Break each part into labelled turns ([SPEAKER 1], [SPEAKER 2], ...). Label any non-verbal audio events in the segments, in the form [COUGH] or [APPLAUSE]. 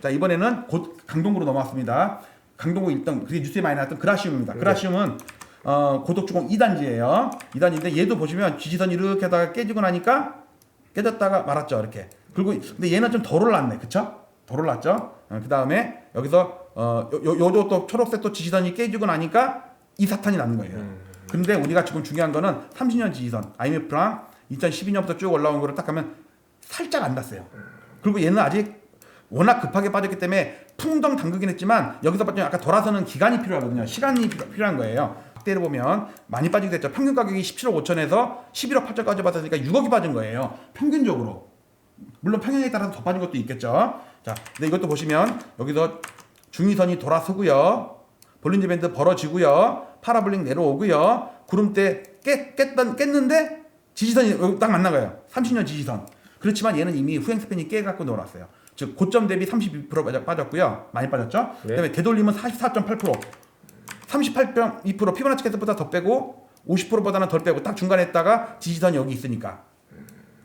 [SPEAKER 1] 자 이번에는 곧 강동구로 넘어왔습니다. 강동구 1등 그게 뉴스에 많이 나왔던 그라시움입니다. 그라시움은 어, 고독주공 2단지예요. 2단지인데 얘도 보시면 지지선 이렇게 하다가 깨지고 나니까 깨졌다가 말았죠 이렇게. 그리고 근데 얘는 좀 덜 올랐네, 그쵸? 덜 올랐죠. 그 다음에 여기서 어, 요, 요, 요도 또 초록색 또 지지선이 깨지고 나니까 이 사탄이 나는 거예요. 근데 우리가 지금 중요한 거는 30년 지지선 IMF랑 2012년부터 쭉 올라온 거를 딱 하면 살짝 안 났어요. 그리고 얘는 아직 워낙 급하게 빠졌기 때문에 풍덩 담그긴 했지만 여기서 빠지면 아까 돌아서는 기간이 필요하거든요. 시간이 필요- 필요한 거예요. 확대를 보면 많이 빠지게 됐죠. 평균 가격이 17억 5천에서 11억 8천까지 빠졌으니까 6억이 빠진 거예요. 평균적으로. 물론 평형에 따라서 더 빠진 것도 있겠죠. 자, 근데 이것도 보시면 여기서 중위선이 돌아서고요. 볼린저 밴드 벌어지고요. 파라블링 내려오고요. 구름대 깨, 깼던, 깼는데 지지선이 딱 만난 거예요. 30년 지지선. 그렇지만 얘는 이미 후행 스팬이 깨갖고 놀았어요. 즉 고점 대비 32% 빠져- 빠졌고요. 많이 빠졌죠.
[SPEAKER 2] 네.
[SPEAKER 1] 그다음에 되돌림은 44.8%. 38.2% 피보나치 캐스보다 더 빼고 50%보다는 덜 빼고 딱 중간에 있다가 지지선이 여기 있으니까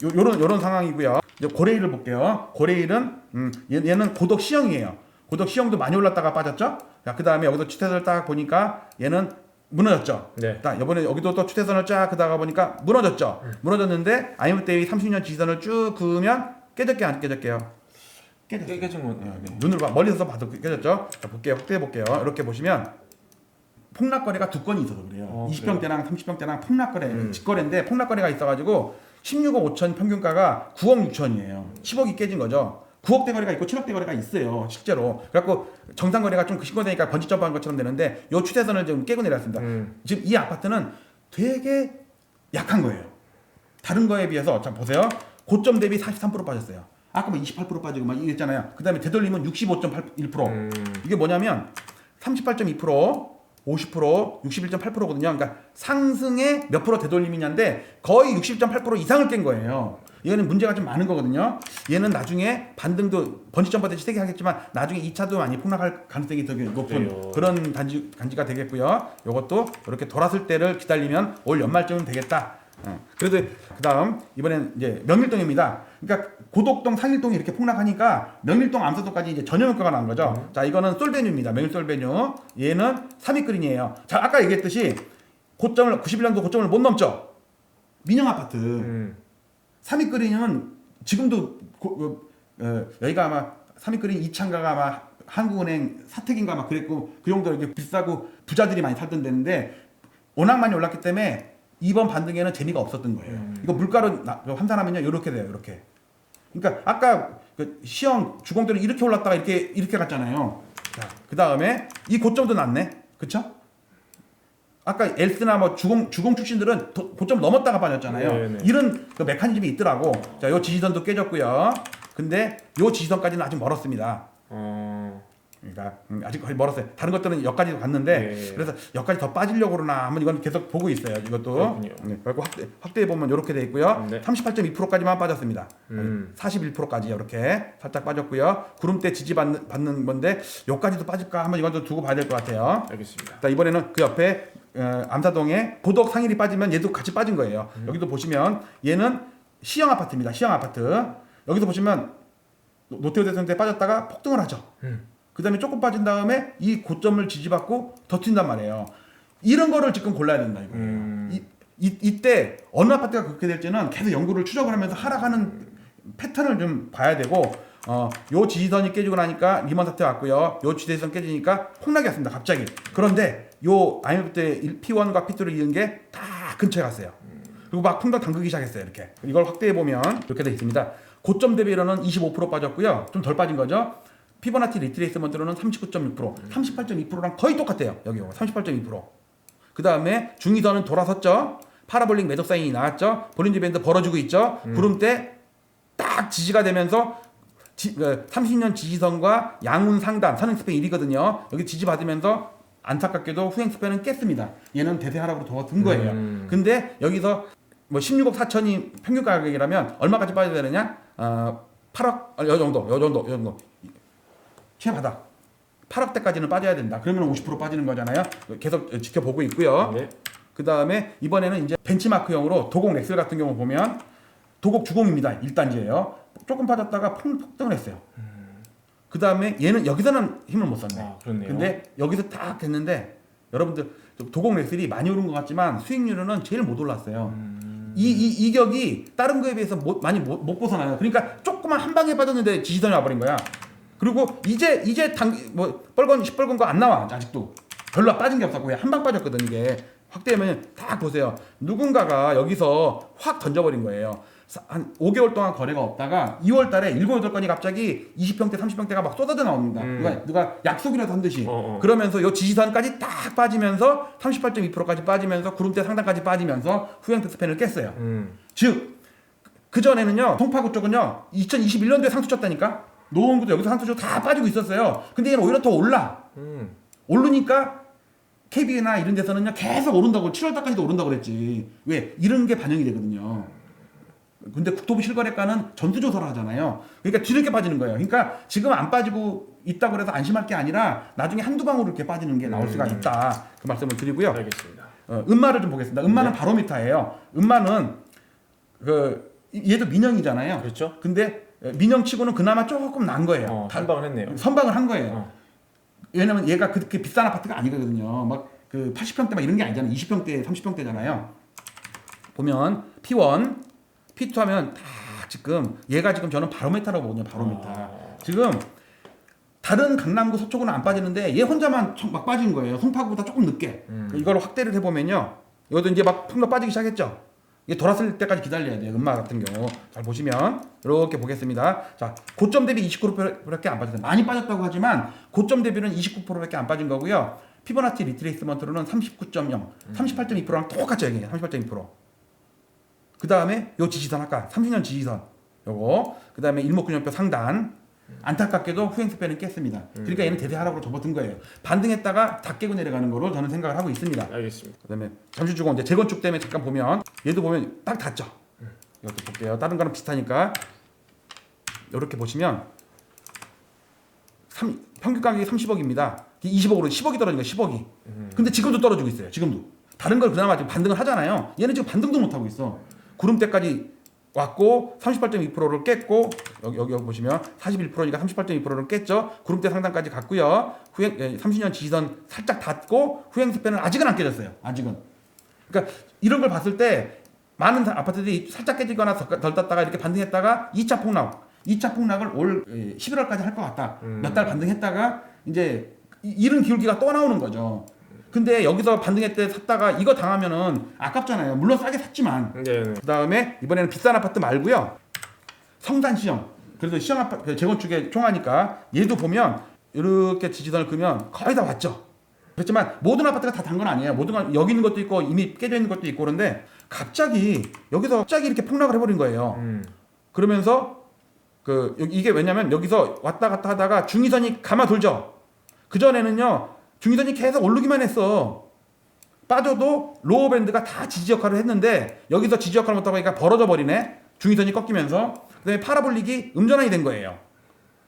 [SPEAKER 1] 요, 요런 요런 상황이고요. 이제 고레일을 볼게요. 고레일은 음, 얘, 얘는 고덕 시형이에요. 고덕 시형도 많이 올랐다가 빠졌죠. 자, 그다음에 여기서 추세선을 딱 보니까 얘는 무너졌죠.
[SPEAKER 2] 네.
[SPEAKER 1] 딱 이번에 여기도 또 추세선을 쫙 그다가 보니까 무너졌죠. 무너졌는데 IMF 대비 30년 지지선을 쭉 그으면 깨졌게 안 깨졌게요. 깨졌어요.
[SPEAKER 2] 깨진 건.
[SPEAKER 1] 예, 네. 눈으로 봐 멀리서 봐도 깨졌죠. 자, 볼게요. 확대해 볼게요. 이렇게 보시면 폭락거래가 두 건이 있어서 그래요.
[SPEAKER 2] 어,
[SPEAKER 1] 20평대랑 30평대랑 폭락거래,
[SPEAKER 2] 음.
[SPEAKER 1] 직거래인데 폭락거래가 있어가지고 16억 5천 평균가가 9억 6천이에요. 10억이 깨진 거죠. 9억대 거래가 있고 7억대 거래가 있어요. 실제로. 그래갖고 정상 거래가 좀 신고되니까 번지 점프한 것처럼 되는데 요 추세선을 좀 깨고 내렸습니다.
[SPEAKER 2] 음.
[SPEAKER 1] 지금 이 아파트는 되게 약한 거예요. 다른 거에 비해서 자 보세요. 고점 대비 43% 빠졌어요. 아까 뭐28% 빠지고 막 이랬잖아요. 그 다음에 되돌림은 65.1%.
[SPEAKER 2] 음.
[SPEAKER 1] 이게 뭐냐면 38.2%, 50%, 61.8%거든요. 그러니까 상승의 몇 프로 되돌림이냐인데 거의 60.8% 이상을 깬 거예요. 이거는 문제가 좀 많은 거거든요. 얘는 나중에 반등도 번지 점퍼듯이 세게 하겠지만 나중에 2차도 많이 폭락할 가능성이 되게 높은
[SPEAKER 2] 그래요.
[SPEAKER 1] 그런 단지, 단지가 되겠고요. 이것도 이렇게 돌았을 때를 기다리면 올 연말쯤은 되겠다. 어. 그래도 그다음 이번엔 이제 명일동입니다. 그러니까 고덕동, 상일동이 이렇게 폭락하니까 명일동, 암사동까지 이제 전용 효과가 나온 거죠. 자, 이거는 솔베뉴입니다. 명일 솔베뉴. 얘는 3위그린이에요. 자, 아까 얘기했듯이 고점을 91년도 고점을 못 넘죠. 민영 아파트.
[SPEAKER 2] 음.
[SPEAKER 1] 3위그린은 지금도 고, 그, 어, 여기가 아마 3위그린 이창가가 아마 한국은행 사택인가 아마 그랬고 그 정도로 이렇게 비싸고 부자들이 많이 살던 데인데 워낙 많이 올랐기 때문에 이번 반등에는 재미가 없었던 거예요.
[SPEAKER 2] 음.
[SPEAKER 1] 이거 물가로 나- 환산하면요 이렇게 돼요, 이렇게. 그러니까 아까 그 시형 주공들이 이렇게 올랐다가 이렇게 이렇게 갔잖아요. 자, 그 다음에 이 고점도 났네, 그쵸? 아까 엘스나 뭐 주공 주공 출신들은 도- 고점 넘었다가 빠졌잖아요.
[SPEAKER 2] 네네.
[SPEAKER 1] 이런 그 메커니즘이 있더라고. 자, 요 지지선도 깨졌고요. 근데 요 지지선까지는 아직 멀었습니다.
[SPEAKER 2] 어.
[SPEAKER 1] 그러니까 음, 아직 거의 멀었어요. 다른 것들은 여기까지 갔는데
[SPEAKER 2] 네.
[SPEAKER 1] 그래서 여기까지 더 빠지려고 그러나 한번 이건 계속 보고 있어요. 이것도. 네, 그리고 확대 확대해 보면 이렇게 돼 있고요.
[SPEAKER 2] 네.
[SPEAKER 1] 38.2%까지만 빠졌습니다.
[SPEAKER 2] 음.
[SPEAKER 1] 41%까지 이렇게 살짝 빠졌고요. 구름대 지지 받는, 받는 건데 여기까지도 빠질까 한번 이건 좀 두고 봐야 될 것 같아요.
[SPEAKER 2] 알겠습니다.
[SPEAKER 1] 자, 이번에는 그 옆에 어, 암사동에 보덕 상일이 빠지면 얘도 같이 빠진 거예요. 여기도 보시면 얘는 시형 아파트입니다. 시형 아파트. 여기서 보시면 노- 노태우 대통령 때 빠졌다가 폭등을 하죠.
[SPEAKER 2] 음.
[SPEAKER 1] 그 다음에 조금 빠진 다음에 이 고점을 지지받고 더 튄단 말이에요. 이런 거를 지금 골라야 된다 이거예요.
[SPEAKER 2] 음.
[SPEAKER 1] 이, 이, 이때 어느 아파트가 그렇게 될지는 계속 연구를 추적을 하면서 하락하는 패턴을 좀 봐야 되고 어, 요 지지선이 깨지고 나니까 리먼 사태 왔고요. 요 지지선 깨지니까 폭락이 왔습니다. 갑자기. 그런데 요 IMF 때 P1과 P2를 이은 게 다 근처에 갔어요. 그리고 막 풍덩 담그기 시작했어요. 이렇게. 이걸 확대해 보면 이렇게 돼 있습니다. 고점 대비로는 25% 빠졌고요. 좀 덜 빠진 거죠. 피보나치 리트레이스먼트로는 39.6%, 38.2%랑 거의 똑같아요. 여기 38.2%. 그 다음에 중위선은 돌아섰죠. 파라볼릭 매도 사인이 나왔죠. 볼린지 밴드 벌어지고 있죠. 구름대 딱 지지가 되면서 지, 30년 지지선과 양운 상단 선행 스팬 1이거든요. 여기 지지 받으면서 안타깝게도 후행 스팬은 깼습니다. 얘는 대세 하락으로 더든 거예요.
[SPEAKER 2] 음.
[SPEAKER 1] 근데 여기서 뭐 16억 4천이 평균 가격이라면 얼마까지 빠져야 되느냐? 어, 8억 어, 요 정도, 요 정도, 요 정도. 최바닥. 8억대까지는 빠져야 된다. 그러면 50% 빠지는 거잖아요. 계속 지켜보고 있고요.
[SPEAKER 2] 네.
[SPEAKER 1] 그 다음에 이번에는 이제 벤치마크형으로 도곡 렉셀 같은 경우 보면 도곡 주공입니다. 1단지예요. 조금 빠졌다가 폭, 폭등을 했어요. 그 다음에 얘는 여기서는 힘을 못 썼네.
[SPEAKER 2] 아, 그렇네요.
[SPEAKER 1] 근데 여기서 딱 됐는데 여러분들 도곡 렉슬이 많이 오른 것 같지만 수익률은 제일 못 올랐어요.
[SPEAKER 2] 음.
[SPEAKER 1] 이, 이 이격이 다른 거에 비해서 못, 많이 못, 못 벗어나요. 그러니까 조금만 한 방에 빠졌는데 지지선이 와버린 거야. 그리고 이제 이제 당 뭐 뻘건 시뻘건 거 안 나와 아직도 별로 빠진 게 없었고 한방 빠졌거든 이게 확대하면 딱 보세요. 누군가가 여기서 확 던져버린 거예요. 사- 한 5개월 동안 거래가 없다가 2월 달에 7, 8건이 갑자기 20평대, 30평대가 막 쏟아져 나옵니다.
[SPEAKER 2] 음.
[SPEAKER 1] 누가, 누가 약속이라도 한 듯이.
[SPEAKER 2] 어, 어.
[SPEAKER 1] 그러면서 요 지지선까지 딱 빠지면서 38.2%까지 빠지면서 구름대 상단까지 빠지면서 후행 스팬을 깼어요.
[SPEAKER 2] 음.
[SPEAKER 1] 즉, 그 전에는요, 송파구 쪽은요, 2021년도에 상투 쳤다니까? 노원구도 여기서 상투 쳐다 빠지고 있었어요. 근데 얘는 오히려 더 올라.
[SPEAKER 2] 음.
[SPEAKER 1] 오르니까 KB나 이런 데서는요, 계속 오른다고, 7월달까지도 오른다고 그랬지. 왜? 이런 게 반영이 되거든요. 근데 국토부 실거래가는 전수조사를 하잖아요. 그러니까 뒤늦게 빠지는 거예요. 그러니까 지금 안 빠지고 있다고 해서 안심할 게 아니라 나중에 한두 방울 이렇게 빠지는 게 나올 수가 있다. 그 말씀을 드리고요.
[SPEAKER 2] 알겠습니다.
[SPEAKER 1] 어, 음마를 좀 보겠습니다. 음마는
[SPEAKER 2] 네.
[SPEAKER 1] 바로미터예요. 음마는 그 얘도 민영이잖아요.
[SPEAKER 2] 그렇죠?
[SPEAKER 1] 근데 민영치고는 그나마 조금 난 거예요.
[SPEAKER 2] 어,
[SPEAKER 1] 다-
[SPEAKER 2] 한방을 했네요.
[SPEAKER 1] 선방을 한 거예요.
[SPEAKER 2] 어.
[SPEAKER 1] 왜냐면 얘가 그렇게 비싼 아파트가 아니거든요. 막 그 80평대 막 이런 게 아니잖아요. 20평대, 30평대잖아요. 보면 P1, P2 하면 다 지금 얘가 지금 저는 바로메타라고 보거든요. 바로메타.
[SPEAKER 2] 아.
[SPEAKER 1] 지금 다른 강남구 서초구는 안 빠지는데 얘 혼자만 청- 막 빠진 거예요. 송파구보다 조금 늦게.
[SPEAKER 2] 음.
[SPEAKER 1] 이걸 확대를 해보면요. 이것도 이제 막 풍력 빠지기 시작했죠. 이게 돌았을 때까지 기다려야 돼요. 음마 같은 경우. 잘 보시면 이렇게 보겠습니다. 자, 고점 대비 29%밖에 안 빠졌어요. 많이 빠졌다고 하지만 고점 대비는 29%밖에 안 빠진 거고요. 피보나치 리트레이스먼트로는 39.0, 38.2%랑 똑같이 얘기해요. 38.2%. 그 다음에 요 지지선 아까 30년 지지선 요거 그 다음에 일목균형표 상단 안타깝게도 후행스패는 깼습니다. 그러니까 얘는 대대하락으로 접어든 거예요. 반등했다가 다 깨고 내려가는 거로 저는 생각을 하고 있습니다.
[SPEAKER 2] 알겠습니다.
[SPEAKER 1] 그다음에 잠시 주고 이제 재건축 때문에 잠깐 보면 얘도 보면 딱 닿죠. 이것도 볼게요. 다른 거랑 비슷하니까 이렇게 보시면 3, 평균 가격이 30억입니다. 20억으로 10억이 떨어진 거예요. 10억이. 근데 지금도 떨어지고 있어요. 지금도. 다른 걸 그나마 지금 반등을 하잖아요. 얘는 지금 반등도 못 하고 있어. 구름대까지 왔고 38.2%를 깼고 여기 여기 보시면 41%니까 38.2%를 깼죠. 구름대 상단까지 갔고요. 후행 예, 30년 지지선 살짝 닿고 후행 스팬은 아직은 안 깨졌어요. 아직은. 그러니까 이런 걸 봤을 때 많은 아파트들이 살짝 깨지거나 덜덜 땄다가 이렇게 반등했다가 2차 폭락, 2차 폭락을 올 11월까지 할 것 같다.
[SPEAKER 2] 음.
[SPEAKER 1] 몇달 반등했다가 이제 이- 이런 기울기가 또 나오는 거죠. 근데 여기서 반등했대 샀다가 이거 당하면은 아깝잖아요. 물론 싸게 샀지만
[SPEAKER 2] 네, 네.
[SPEAKER 1] 그 다음에 이번에는 비싼 아파트 말고요. 성단 시형. 그래서 시형 아파트 재건축에 총하니까 얘도 보면 이렇게 지지선을 끄면 거의 다 왔죠. 그렇지만 모든 아파트가 다 단 건 아니에요. 모든 건 여기 있는 것도 있고 이미 깨져 있는 것도 있고 그런데 갑자기 여기서 갑자기 이렇게 폭락을 해버린 거예요.
[SPEAKER 2] 음.
[SPEAKER 1] 그러면서 그 이게 왜냐면 여기서 왔다 갔다 하다가 중위선이 감아 돌죠. 그 전에는요 중위선이 계속 오르기만 했어. 빠져도 로어 밴드가 다 지지 역할을 했는데 여기서 지지 역할을 못하고 하니까 벌어져 버리네. 중위선이 꺾이면서 그다음에 파라볼릭이 음전환이 된 거예요.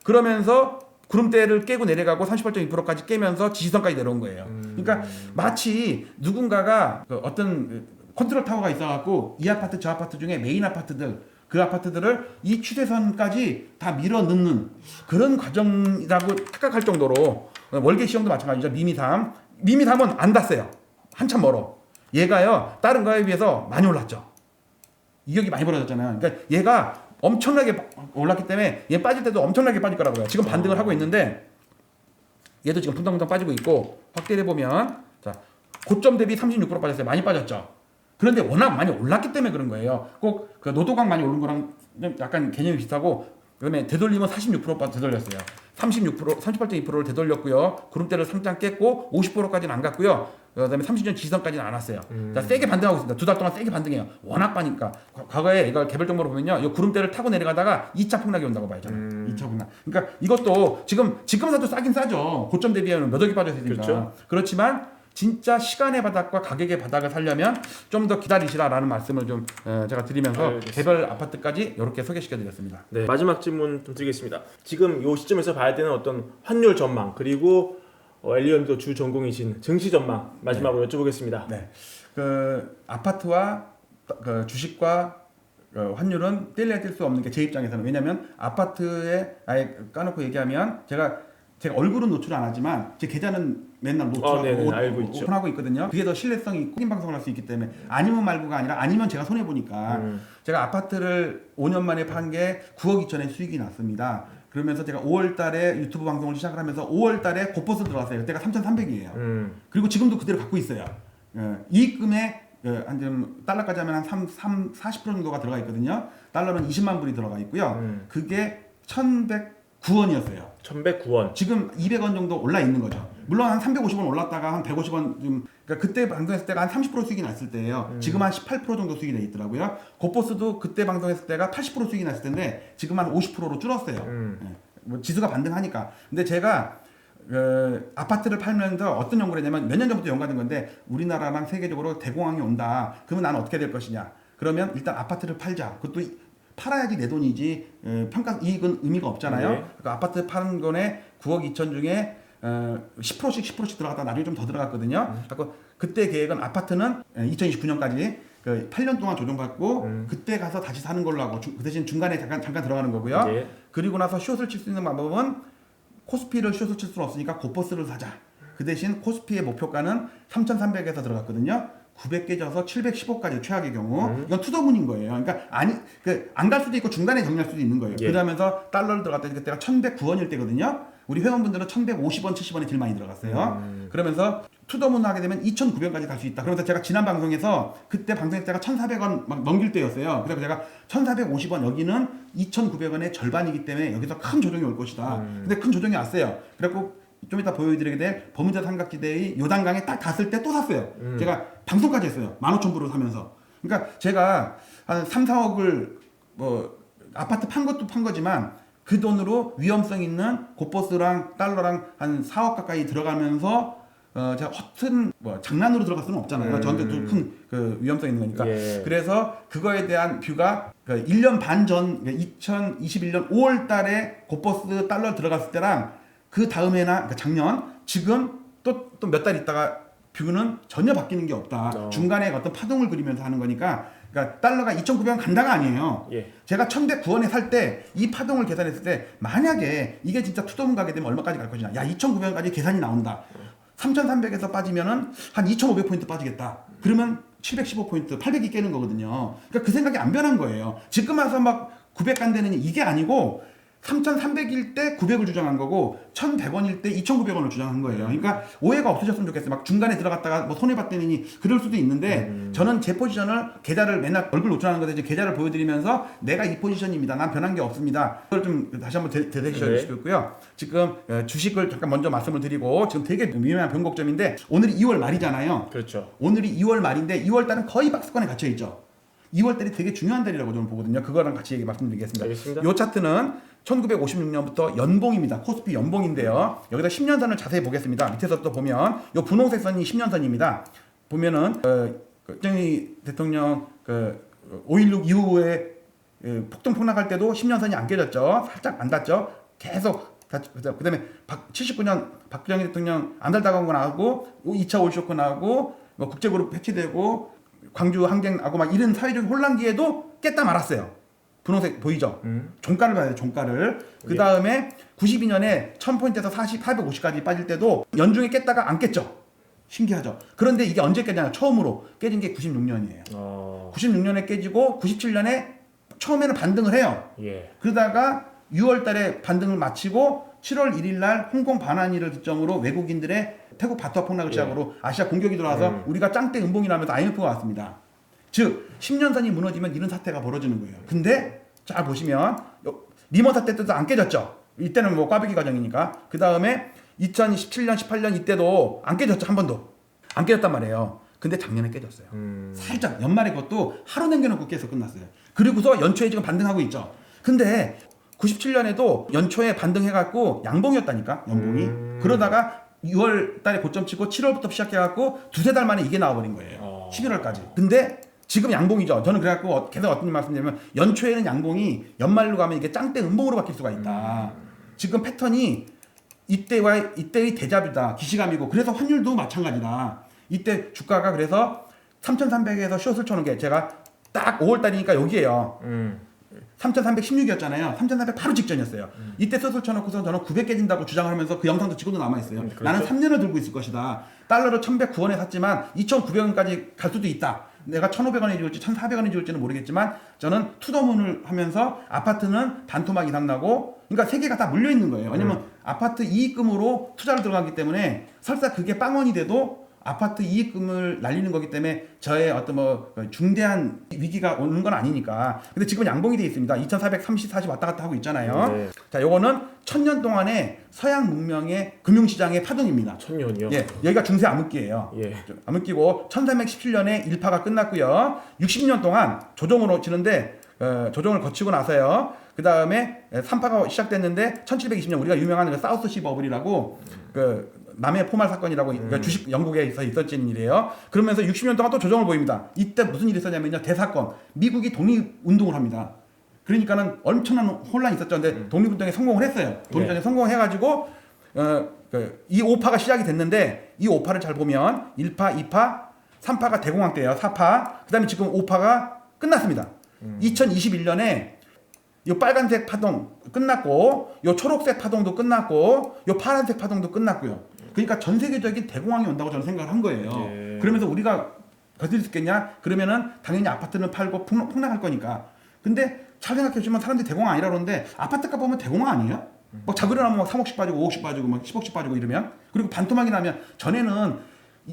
[SPEAKER 1] 그러면서 구름대를 깨고 내려가고 38.2%까지 깨면서 지지선까지 내려온 거예요. 그러니까 마치 누군가가 그 어떤 컨트롤 타워가 있어갖고 이 아파트 저 아파트 중에 메인 아파트들 그 아파트들을 이 추세선까지 다 밀어 넣는 그런 과정이라고 착각할 정도로 월계 시험도 마찬가지죠. 미미삼 미미삼은 안 닿았어요. 한참 멀어. 얘가요 다른 거에 비해서 많이 올랐죠. 이격이 많이 벌어졌잖아요. 그러니까 얘가 엄청나게 빠- 올랐기 때문에 얘 빠질 때도 엄청나게 빠질 거라고요. 지금 반등을 하고 있는데 얘도 지금 분당분당 빠지고 있고 확대해 보면 자 고점 대비 36% 빠졌어요. 많이 빠졌죠. 그런데 워낙 많이 올랐기 때문에 그런 거예요. 꼭 그 노도강 많이 오른 거랑 좀 약간 개념이 비슷하고 그다음에 되돌리면 46% 되돌렸어요. 36% 38.2%를 되돌렸고요. 구름대를 상장 깼고 50%까지는 안 갔고요. 그다음에 30년 지지선까지는 안 왔어요. 자, 세게 반등하고 있습니다. 두 달 동안 세게 반등해요. 워낙 빠니까 과- 과거에 이걸 개별적으로 보면요, 이 구름대를 타고 내려가다가 2차 폭락이 온다고 봐야잖아요.
[SPEAKER 2] 음.
[SPEAKER 1] 2차 폭락. 그러니까 이것도 지금 지금 사도 싸긴 싸죠. 고점 대비하면 몇 억이 빠졌으니까.
[SPEAKER 2] 그렇죠.
[SPEAKER 1] 그렇지만 진짜 시간의 바닥과 가격의 바닥을 살려면 좀 더 기다리시라라는 말씀을 좀 어, 제가 드리면서
[SPEAKER 2] 알겠습니다.
[SPEAKER 1] 개별 아파트까지 이렇게 소개시켜 드렸습니다.
[SPEAKER 2] 네. 마지막 질문 좀 드리겠습니다. 지금 이 시점에서 봐야 되는 어떤 환율 전망 그리고 어, 엘리언도 주 전공이신 증시 전망 마지막으로 여쭤보겠습니다.
[SPEAKER 1] 네. 그 아파트와 그 주식과 어, 환율은 뗄래야 뗄 수 없는 게 제 입장에서는 왜냐하면 아파트에 아예 까놓고 얘기하면 제가 제가 얼굴은 노출 안 하지만 제 계좌는 맨날 노출하고
[SPEAKER 2] 아, 네네,
[SPEAKER 1] 오-
[SPEAKER 2] 알고 있죠.
[SPEAKER 1] 오픈하고 있거든요. 그게 더 신뢰성이 있고 인 방송을 할 수 있기 때문에 아니면 말고가 아니라 아니면 제가 손해 보니까
[SPEAKER 2] 음.
[SPEAKER 1] 제가 아파트를 5년 만에 판 게 9억 2천의 수익이 났습니다. 그러면서 제가 5월 달에 유튜브 방송을 시작을 하면서 5월 달에 곧버스 들어갔어요. 그때가 3,300이에요.
[SPEAKER 2] 음.
[SPEAKER 1] 그리고 지금도 그대로 갖고 있어요. 예, 이익금에 예, 한좀 달러까지 하면 한 3, 3, 40% 정도가 들어가 있거든요. 달러는 20만 불이 들어가 있고요.
[SPEAKER 2] 음.
[SPEAKER 1] 그게 1,109원이었어요.
[SPEAKER 2] 1109원.
[SPEAKER 1] 지금 200원 정도 올라 있는 거죠. 물론 한 350원 올랐다가 한 150원 좀 그러니까 그때 방송했을 때가 한 30% 수익이 났을 때예요. 지금 한 18% 정도 수익이 돼 있더라고요. 고포스도 그때 방송했을 때가 80% 수익이 났을 텐데 지금 한 50%로 줄었어요.
[SPEAKER 2] 음.
[SPEAKER 1] 예, 뭐 지수가 반등하니까. 근데 제가 어, 아파트를 팔면서 어떤 연구를 했냐면 몇 년 전부터 연구된 건데 우리나라랑 세계적으로 대공황이 온다. 그러면 나는 어떻게 될 것이냐? 그러면 일단 아파트를 팔자. 그것도 이- 팔아야지 내 돈이지 어, 평가 이익은 의미가 없잖아요.
[SPEAKER 2] 네.
[SPEAKER 1] 그러니까 아파트 파는 거에 9억 2천 중에 어, 10%씩 10%씩 들어갔다 나중에 좀 더 들어갔거든요. 그래서 그때 계획은 아파트는 2029년까지 그 8년 동안 조정받고
[SPEAKER 2] 음.
[SPEAKER 1] 그때 가서 다시 사는 걸로 하고 주- 그 대신 중간에 잠깐 잠깐 들어가는 거고요.
[SPEAKER 2] 예.
[SPEAKER 1] 그리고 나서 숏을 칠 수 있는 방법은 코스피를 숏을 칠 수는 없으니까 고버스를 사자. 그 대신 코스피의 목표가는 3,300에서 들어갔거든요. 900 깨져서 715까지 최악의 경우
[SPEAKER 2] 음.
[SPEAKER 1] 이건 투더문인 거예요. 그러니까 아니 그 안 갈 수도 있고 중간에 정리할 수도 있는 거예요.
[SPEAKER 2] 예.
[SPEAKER 1] 그러면서 달러를 들어갔더니 그때가 1,109원일 때거든요. 우리 회원분들은 1,150원, 70원에 제일 많이 들어갔어요.
[SPEAKER 2] 음.
[SPEAKER 1] 그러면서 투더문 하게 되면 2,900원까지 갈 수 있다. 그러면서 제가 지난 방송에서 그때 방송했을 때가 1,400원 막 넘길 때였어요. 그래서 제가 1,450원 여기는 2,900원의 절반이기 때문에 여기서 큰 조정이 올 것이다.
[SPEAKER 2] 음.
[SPEAKER 1] 근데 큰 조정이 왔어요. 그래갖고 좀 이따 보여드리게 될 버무다 삼각지대의 요단강에 딱 닿았을 때 또 샀어요.
[SPEAKER 2] 음.
[SPEAKER 1] 제가 방송까지 했어요. 15,000불을 사면서. 그러니까 제가 한 3, 4억을 뭐 아파트 판 것도 판 거지만 그 돈으로 위험성 있는 고버스랑 달러랑 한 4억 가까이 들어가면서 어 제가 허튼 뭐 장난으로 들어갈 수는 없잖아요.
[SPEAKER 2] 음.
[SPEAKER 1] 저한테도 큰그 위험성 있는 거니까.
[SPEAKER 2] 예.
[SPEAKER 1] 그래서 그거에 대한 뷰가 그 1년 반 전 2021년 5월 달에 고버스 달러 들어갔을 때랑 그 다음해나 그러니까 작년 지금 또 또 몇 달 있다가 뷰는 전혀 바뀌는 게 없다.
[SPEAKER 2] 어.
[SPEAKER 1] 중간에 어떤 파동을 그리면서 하는 거니까 그러니까 달러가 2,900원 간다가 아니에요.
[SPEAKER 2] 예.
[SPEAKER 1] 제가 1,109원에 살 때 이 파동을 계산했을 때 만약에 이게 진짜 투더문 가게 되면 얼마까지 갈 것이냐. 야, 2,900원까지 계산이 나온다. 3,300에서 빠지면은 한 2,500포인트 빠지겠다. 그러면 715포인트, 800이 깨는 거거든요. 그러니까 그 생각이 안 변한 거예요. 지금 와서 막 900 간다는 이게 아니고 3,300일 때 900을 주장한 거고 1,100원일 때 2,900원을 주장한 거예요. 그러니까 오해가 없으셨으면 좋겠어요. 막 중간에 들어갔다가 뭐 손해 봤다니 그럴 수도 있는데 저는 제 포지션을 계좌를 맨날 얼굴 노출하는 거데 계좌를 보여드리면서 내가 이 포지션입니다. 난 변한 게 없습니다. 그걸 좀 다시 한번 대- 대대시켜
[SPEAKER 2] 네.
[SPEAKER 1] 주시고요. 지금 어, 주식을 잠깐 먼저 말씀을 드리고 지금 되게 위험한 변곡점인데 오늘이 2월 말이잖아요.
[SPEAKER 2] 그렇죠.
[SPEAKER 1] 오늘이 2월 말인데 2월 달은 거의 박스권에 갇혀 있죠. 2월 달이 되게 중요한 달이라고 저는 보거든요. 그거랑 같이 얘기 말씀드리겠습니다.
[SPEAKER 2] 알겠습니다.
[SPEAKER 1] 이 차트는 1956년부터 연봉입니다. 코스피 연봉인데요. 여기다 10년선을 자세히 보겠습니다. 밑에서 또 보면 이 분홍색 선이 10년선입니다. 보면은 어, 그 박정희 대통령 그 5.16 이후에 그 폭등 폭락할 때도 10년선이 안 깨졌죠. 살짝 안 닿죠. 계속. 그 다음에 박, 79년 박정희 대통령 안달 당한 거 나오고 2차 올쇼크 나오고 뭐 국제그룹 해체되고 광주 항쟁 나고 막 이런 사회적 혼란기에도 깼다 말았어요. 분홍색 보이죠?
[SPEAKER 2] 음.
[SPEAKER 1] 종가를 봐야 돼, 종가를. 그
[SPEAKER 2] 예.
[SPEAKER 1] 다음에 92년에 1000포인트에서 40, 450까지 빠질 때도 연중에 깼다가 안 깼죠. 신기하죠. 그런데 이게 언제 깼냐면 처음으로 깨진 게 96년이에요.
[SPEAKER 2] 어.
[SPEAKER 1] 96년에 깨지고 97년에 처음에는 반등을 해요.
[SPEAKER 2] 예.
[SPEAKER 1] 그러다가 6월 달에 반등을 마치고 7월 1일 날 홍콩 반환일을 기점으로 외국인들의 태국 바투아 폭락을
[SPEAKER 2] 예.
[SPEAKER 1] 시작으로 아시아 공격이 들어와서
[SPEAKER 2] 음.
[SPEAKER 1] 우리가 짱대 음봉이 나면서 IMF가 왔습니다. 즉 10년선이 무너지면 이런 사태가 벌어지는 거예요. 근데 잘 보시면 요- 리먼 사태 때도 안 깨졌죠. 이때는 뭐 꽈배기 과정이니까. 그 다음에 2017년, 18년 이때도 안 깨졌죠 한 번도. 안 깨졌단 말이에요. 근데 작년에 깨졌어요.
[SPEAKER 2] 음.
[SPEAKER 1] 살짝 연말에 그것도 하루 남겨놓고 깨서 끝났어요. 그리고서 연초에 지금 반등하고 있죠. 근데 97년에도 연초에 반등해갖고 양봉이었다니까 연봉이.
[SPEAKER 2] 음.
[SPEAKER 1] 그러다가 6월 달에 고점 치고 7월부터 시작해갖고 두세 달 만에 이게 나와버린 거예요.
[SPEAKER 2] 어.
[SPEAKER 1] 11월까지. 근데 지금 양봉이죠. 저는 그래갖고 어- 계속 어떤 말씀드리면 연초에는 양봉이 연말로 가면 이게 짱대 음봉으로 바뀔 수가 있다. 지금 패턴이 이때와 이때의 대잡이다. 기시감이고 그래서 환율도 마찬가지다. 이때 주가가 그래서 3,300에서 숏을 쳐놓은 게 제가 딱 5월 달이니까 여기에요.
[SPEAKER 2] 음.
[SPEAKER 1] 3,316이었잖아요. 3,300 바로 직전이었어요. 이때 스스로 쳐놓고서 저는 900 깨진다고 주장을 하면서 그 영상도 지금도 남아있어요.
[SPEAKER 2] 음, 그렇죠.
[SPEAKER 1] 나는 3년을 들고 있을 것이다. 달러를 1,109원에 샀지만 2,900원까지 갈 수도 있다. 내가 1,500원에 지울지 1,400원에 지울지는 모르겠지만 저는 투더문을 하면서 아파트는 단토막 이상 나고 그러니까 세 개가 다 물려 있는 거예요. 왜냐면 아파트 이익금으로 투자를 들어가기 때문에 설사 그게 빵원이 돼도 아파트 이익금을 날리는 거기 때문에 저의 어떤 뭐 중대한 위기가 오는 건 아니니까. 근데 지금 양봉이 돼 있습니다. 2,430, 40 왔다 갔다 하고 있잖아요.
[SPEAKER 2] 네.
[SPEAKER 1] 자, 요거는 천년 동안의 서양 문명의 금융시장의 파동입니다.
[SPEAKER 2] 천년이요.
[SPEAKER 1] 예, 여기가 중세 암흑기예요.
[SPEAKER 2] 예.
[SPEAKER 1] 암흑기고 1317년에 일파가 끝났고요. 60년 동안 조정으로 치는데 어, 조정을 거치고 나서요. 그 다음에 3파가 시작됐는데 1720년 우리가 유명한 그 사우스 시 버블이라고 그 남해 포말 사건이라고 그 주식 영국에서 있었던 일이에요. 그러면서 60년 동안 또 조정을 보입니다. 이때 무슨 일이 있었냐면요. 대사건. 미국이 독립 운동을 합니다. 그러니까는 엄청난 혼란이 있었죠. 근데 독립운동에 성공을 했어요. 독립전에 성공해가지고 어, 그, 이 오파가 시작이 됐는데 이 오파를 잘 보면 1파, 2파, 3파가 대공황 때예요. 4파. 그다음에 지금 5파가 끝났습니다. 2021년에 이 빨간색 파동 끝났고 요 초록색 파동도 끝났고 요 파란색 파동도 끝났고요. 그러니까 전 세계적인 대공황이 온다고 저는 생각을 한 거예요.
[SPEAKER 2] 예.
[SPEAKER 1] 그러면서 우리가 버틸 수 있겠냐? 그러면은 당연히 아파트는 팔고 폭락, 폭락할 거니까. 근데 잘 생각해 보시면 사람들이 대공황 아니라 그러는데 아파트 값 보면 대공황 아니에요? 막 나면 막 3억씩 빠지고 5억씩 빠지고 막 10억씩 빠지고 이러면 그리고 반토막이 나면 전에는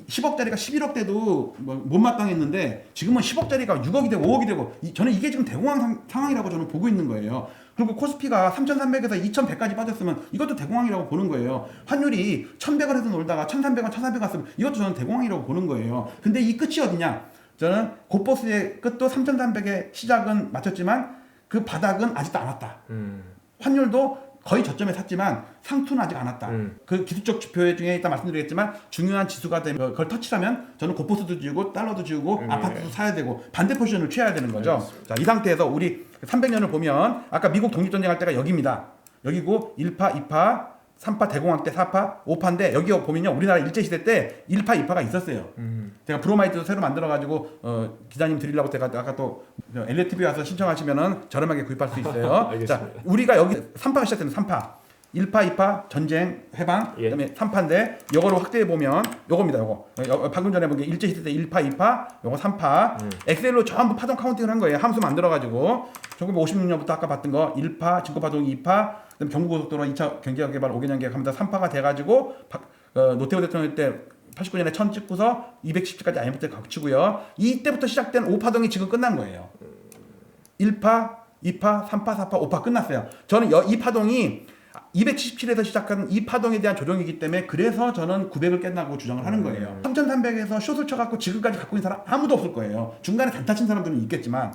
[SPEAKER 1] 10억짜리가 11억대도 뭐 못마땅했는데 지금은 10억짜리가 6억이 되고 5억이 되고 이- 저는 이게 지금 대공황 상, 상황이라고 저는 보고 있는 거예요. 그리고 코스피가 3,300에서 2,100까지 빠졌으면 이것도 대공황이라고 보는 거예요. 환율이 1,100원에서 놀다가 1,300원, 1,400원 갔으면 이것도 저는 대공황이라고 보는 거예요. 근데 이 끝이 어디냐? 저는 고버스의 끝도 3,300의 시작은 맞췄지만 그 바닥은 아직도 안 왔다.
[SPEAKER 2] 음.
[SPEAKER 1] 환율도 거의 저점에 샀지만 상투는 아직 안 왔다.
[SPEAKER 2] 음.
[SPEAKER 1] 그 기술적 지표 중에 이따 말씀드리겠지만 중요한 지수가 되면 그걸 터치하면 저는 고포스도 지우고 달러도 지우고
[SPEAKER 2] 음,
[SPEAKER 1] 아파트도
[SPEAKER 2] 예.
[SPEAKER 1] 사야 되고 반대 포지션을 취해야 되는 거죠. 자, 이 상태에서 우리 300년을 보면 아까 미국 독립전쟁 할 때가 여기입니다. 여기고 1파, 2파, 3파 대공황 때 4파, 5파인데 여기 보면요. 우리나라 일제 시대 때 1파, 2파가 있었어요.
[SPEAKER 2] 음.
[SPEAKER 1] 제가 브로마이드도 새로 만들어 가지고 어, 기자님 드리려고 제가 아까 또 엘리티비 와서 신청하시면은 저렴하게 구입할 수 있어요. [LAUGHS] 자. 우리가 여기 3파가 시작되는 3파. 1파, 2파 전쟁 해방
[SPEAKER 2] 예.
[SPEAKER 1] 그다음에 3파인데 요거로 확대해 보면 요겁니다. 요거. 요- 방금 전에 본게 일제 시대 때 1파, 2파, 요거 3파.
[SPEAKER 2] 음.
[SPEAKER 1] 엑셀로 전부 파동 카운팅을 한 거예요. 함수 만들어 가지고 1956년부터 아까 봤던 거 1파, 증거 파동 2파, 그다음에 경부고속도로 2차 경제개발 5개년 계획하면서 3파가 돼 가지고 어, 노태우 대통령 때 89년에 천 찍고서 210까지 IMF 때 거치고요. 이때부터 시작된 5파동이 지금 끝난 거예요. 1파, 2파, 3파, 4파, 5파 끝났어요. 저는 여- 이 파동이 277에서 시작한 이 파동에 대한 조정이기 때문에 그래서 저는 900을 깼다고 주장을 하는 거예요. 3300에서 숏을 쳐갖고 지금까지 갖고 있는 사람 아무도 없을 거예요. 중간에 단타 친 사람들은 있겠지만